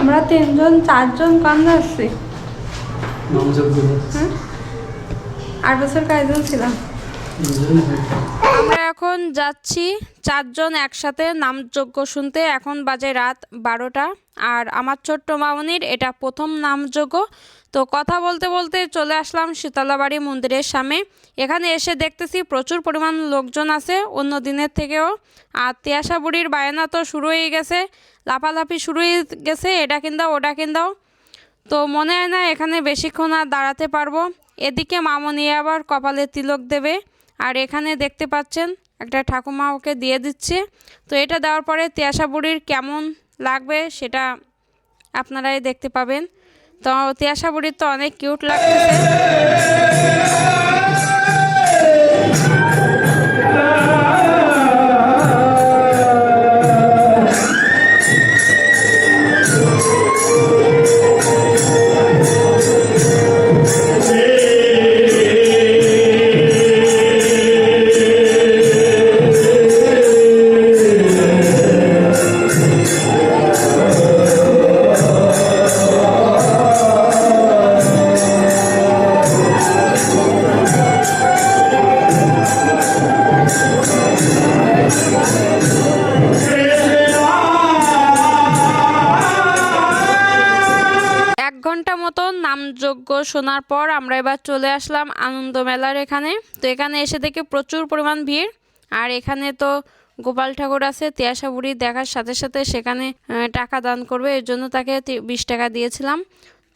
আমরা তিনজন চারজন কান আসছি আট বছর কয়েকজন ছিলাম। এখন যাচ্ছি চারজন একসাথে নামযজ্ঞ শুনতে। এখন বাজে রাত বারোটা। আর আমার ছোট্ট মামনির এটা প্রথম নামযজ্ঞ। তো কথা বলতে বলতে চলে আসলাম শীতলাবাড়ি মন্দিরের সামনে। এখানে এসে দেখতেছি প্রচুর পরিমাণ লোকজন আছে অন্য দিনের থেকেও। আর তিয়াশা বুড়ির বায়না তো শুরু হয়ে গেছে, লাফালাফি শুরু হয়ে গেছে, এটা কিনদাও ওটা কিনদাও তো মনে হয় না এখানে বেশিক্ষণ আর দাঁড়াতে পারব। এদিকে মামনি আবার কপালে তিলক দেবে। আর এখানে দেখতে পাচ্ছেন একটা ঠাকুমা ওকে দিয়ে দিচ্ছে। তো এটা দেওয়ার পরে তিয়াশা বুড়ির কেমন লাগবে সেটা আপনারাই দেখতে পাবেন। তো তিয়াশা বুড়ির তো অনেক কিউট লাগতেছে। ঘণ্টা মতো নামযজ্ঞ শোনার পর আমরা এবার চলে আসলাম আনন্দ মেলার এখানে। তো এখানে এসে দেখে প্রচুর পরিমাণ ভিড়। আর এখানে তো গোপাল ঠাকুর আছে তিয়াশা বুড়ি দেখার সাথে সাথে সেখানে টাকা দান করবে। এর জন্য তাকে বিশ টাকা দিয়েছিলাম।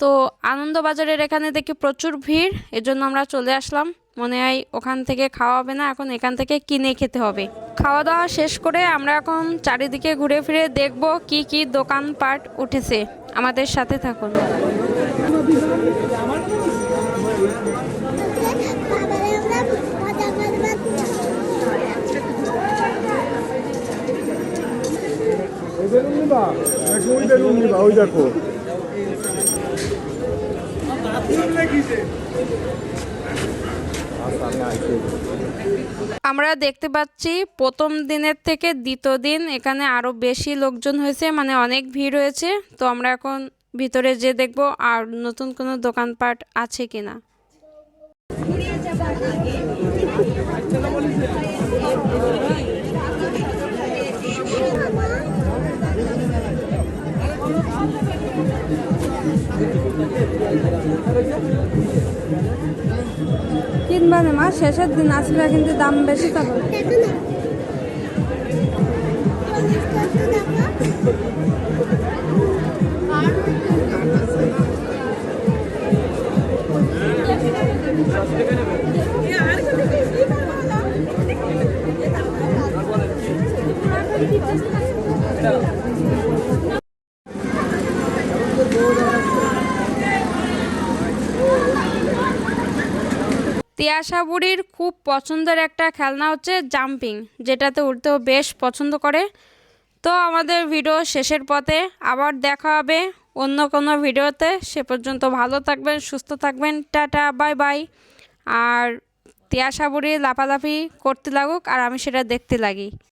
তো আনন্দবাজারের এখানে দেখি প্রচুর ভিড় এর জন্য আমরা চলে আসলাম। মনে হয় ওখান থেকে খাওয়া হবে না, এখন এখান থেকে কিনে খেতে হবে। খাওয়া দাওয়া শেষ করে আমরা এখন চারিদিকে ঘুরে ফিরে দেখব কি কি দোকানপাট উঠেছে। আমাদের সাথে থাকুন। বেলুন ওই দেখো। আমরা দেখতে পাচ্ছি প্রথম দিনের থেকে দ্বিতীয় দিন এখানে আরও বেশি লোকজন হয়েছে মানে অনেক ভিড় হয়েছে। তো আমরা এখন ভিতরে যে দেখব আর নতুন কোনো দোকানপাট আছে কিনা। কিনবা না মা শেষের দিন আসলে কিন্তু দাম বেশি তখন তিয়াশা বুড়ির খুব পছন্দের একটা খেলনা হচ্ছে জাম্পিং, যেটাতে উঠতেও বেশ পছন্দ করে। তো আমাদের ভিডিও শেষের পথে আবার দেখা হবে অন্য কোনো ভিডিওতে। সে পর্যন্ত ভালো থাকবেন, সুস্থ থাকবেন, টাটা, বাই বাই। আর তিয়াশা বুড়ি লাফালাফি করতে লাগুক, আর আমি সেটা দেখতে লাগি।